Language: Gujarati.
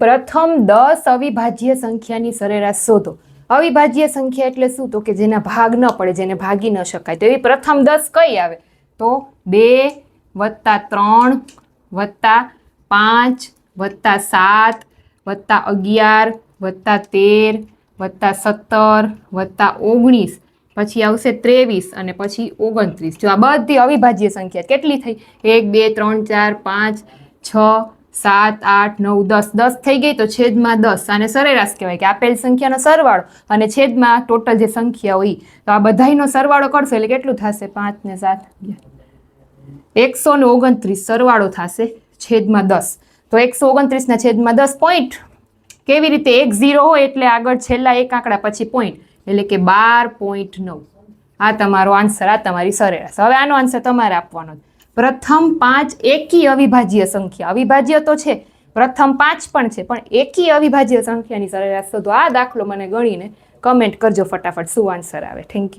પ્રથમ દસ અવિભાજ્ય સંખ્યાની સરેરાશ શોધો. અવિભાજ્ય સંખ્યા એટલે શું? તો કે જેના ભાગ ન પડે, જેને ભાગી ન શકાય. તો એવી પ્રથમ દસ કઈ આવે? તો બે વત્તા ત્રણ વત્તા પાંચ વત્તા સાત વત્તા અગિયાર વત્તા તેર વત્તા સત્તર વત્તા ઓગણીસ. પછી આવશે ત્રેવીસ અને પછી ઓગણત્રીસ. જો આ બધી અવિભાજ્ય સંખ્યા કેટલી થઈ? એક, બે, ત્રણ, ચાર, પાંચ, છ સાત, આઠ, નવ, દસ દસ થઈ ગઈ તો છેદમાં દસ. આને સરેરાશ કહેવાય કે આપેલ સંખ્યાનો સરવાળો અને છેદમાં ટોટલ જે સંખ્યા હોય, તો આ બધાયનો સરવાળો કરશો એટલે કેટલું થશે? પાંચ ને સાત એકસો ને ઓગણત્રીસ સરવાળો થશે છેદમાં દસ. તો એકસો ઓગણત્રીસના છેદમાં દસ પોઈન્ટ કેવી રીતે? એક ઝીરો હોય એટલે આગળ છેલ્લા એક આંકડા પછી પોઈન્ટ એટલે કે બાર પોઈન્ટ નવ. આ તમારો આન્સર આ તમારી સરેરાશ. હવે આનો આન્સર તમારે આપવાનો છે. પ્રથમ પાંચ એકી અવિભાજ્ય સંખ્યા. અવિભાજ્ય તો છે, પ્રથમ પાંચ પણ છે, પણ એકી અવિભાજ્ય સંખ્યાની સરેરાશ શોધો આ દાખલો મને ગણીને કમેન્ટ કરજો ફટાફટ, શું આન્સર આવે. Thank you